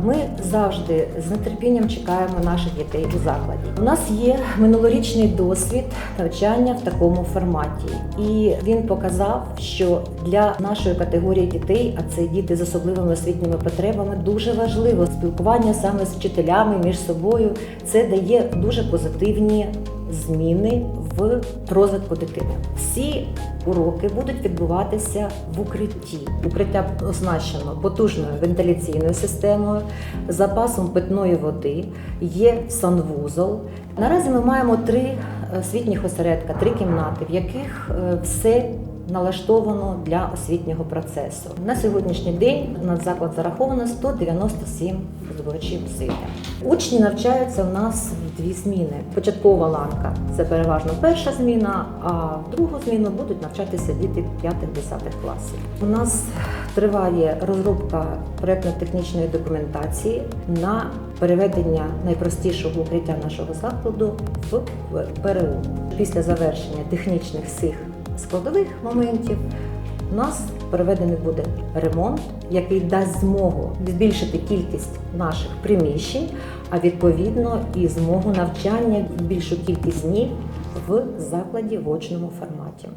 Ми завжди з нетерпінням чекаємо наших дітей у закладі. У нас є минулорічний досвід навчання в такому форматі, і він показав, що для нашої категорії дітей, а це діти з особливими освітніми потребами, дуже важливо спілкування саме з вчителями між собою. Це дає дуже позитивні зміни в розвитку дитини. Всі уроки будуть відбуватися в укритті. Укриття оснащено потужною вентиляційною системою, запасом питної води, є санвузол. Наразі ми маємо три освітніх осередка, три кімнати, в яких е, все налаштовано для освітнього процесу. На сьогоднішній день на заклад зараховано 197 здобувачів освіти. Учні навчаються у нас в дві зміни. Початкова ланка це переважно перша зміна, а в другу зміну будуть навчатися діти 5-10 класів. У нас триває розробка проєктно-технічної документації на переведення найпростішого укриття нашого закладу в ПРУ. Після завершення технічних всіх складових моментів у нас проведений буде ремонт, який дасть змогу збільшити кількість наших приміщень, а відповідно і змогу навчання більшу кількість днів в закладі в очному форматі.